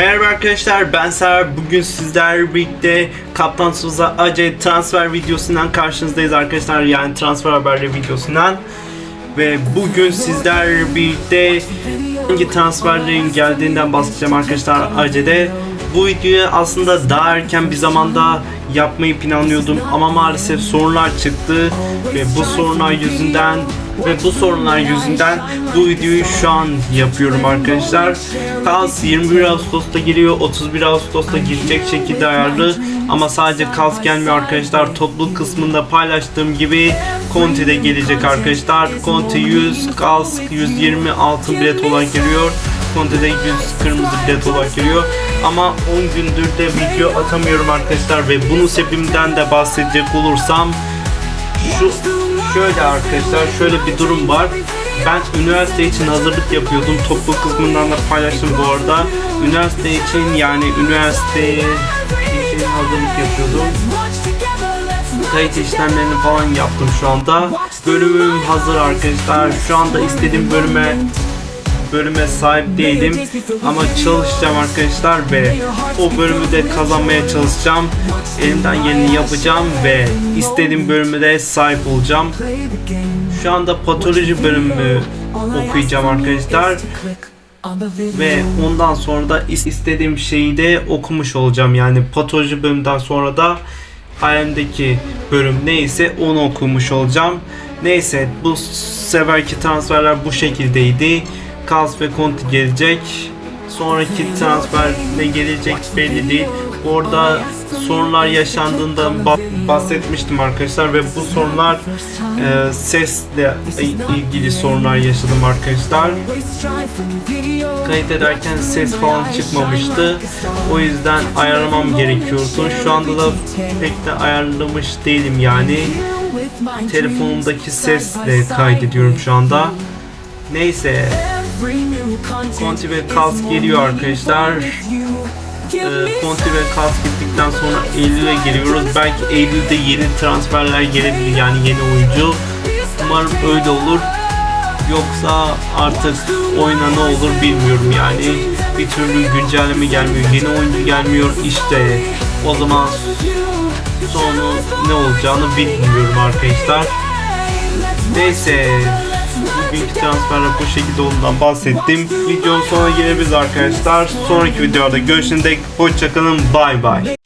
Merhaba arkadaşlar ben Serhat. Bugün sizlerle birlikte Kaptan Suza Acı transfer videosundan karşınızdayız arkadaşlar. Yani transfer haberleri videosundan. Ve bugün sizlerle birlikte hangi transferlerin geldiğinden bahsedeceğim arkadaşlar Ace'de. Bu videoyu aslında daha erken bir zamanda yapmayı planlıyordum ama maalesef sorunlar çıktı ve bu sorunlar yüzünden ve bu sorunlar yüzünden bu videoyu şu an yapıyorum arkadaşlar. Kals 21 Ağustos'ta geliyor, 31 Ağustos'ta girecek şekilde ayarlı ama sadece Kals gelmiyor arkadaşlar. Topluluk kısmında paylaştığım gibi Conti de gelecek arkadaşlar. Conti 100, Kals 120 altın bilet olarak geliyor. Conte'de 100 kırmızı bilet olarak geliyor. Ama 10 gündür de video atamıyorum arkadaşlar ve bunun sebebinden de bahsedecek olursam şu şöyle arkadaşlar şöyle bir durum var. Ben üniversite için hazırlık yapıyordum. Toplu kısmından da paylaştım bu arada. Üniversite için yani üniversiteye için hazırlık yapıyordum. Kayıt işlemlerini falan yaptım şu anda. Bölümüm hazır arkadaşlar. Şu anda istediğim bölüme bölüme sahip değilim ama çalışacağım arkadaşlar ve o bölümü de kazanmaya çalışacağım. Elimden geleni yapacağım ve istediğim bölümü de sahip olacağım. Şu anda patoloji bölümü okuyacağım arkadaşlar ve ondan sonra da is- istediğim şeyi de okumuş olacağım. Yani patoloji bölümünden sonra da hayalimdeki bölüm neyse onu okumuş olacağım. Neyse bu seferki transferler bu şekildeydi. Kals ve Conti gelecek. Sonraki transfer ne gelecek belli değil. Orada sorunlar yaşandığında ba- bahsetmiştim arkadaşlar ve bu sorunlar e, sesle ilgili sorunlar yaşadım arkadaşlar. Kayıt ederken ses falan çıkmamıştı. O yüzden ayarlamam gerekiyordu. Şu anda da pek de ayarlamış değilim yani. Telefonumdaki sesle kaydediyorum şu anda. Neyse. Conti ve Kals geliyor arkadaşlar. Ee, Conti ve Kals gittikten sonra Eylül'e giriyoruz. Belki Eylül'de yeni transferler gelebilir yani yeni oyuncu. Umarım öyle olur. Yoksa artık oyuna ne olur bilmiyorum yani. Bir türlü güncelleme gelmiyor, yeni oyuncu gelmiyor. İşte o zaman sonu ne olacağını bilmiyorum arkadaşlar. Neyse bugünkü transferler bu şekilde olduğundan bahsettim. Videonun sonuna gelebiliriz arkadaşlar. Sonraki videoda görüşene dek hoşçakalın. Bay bay.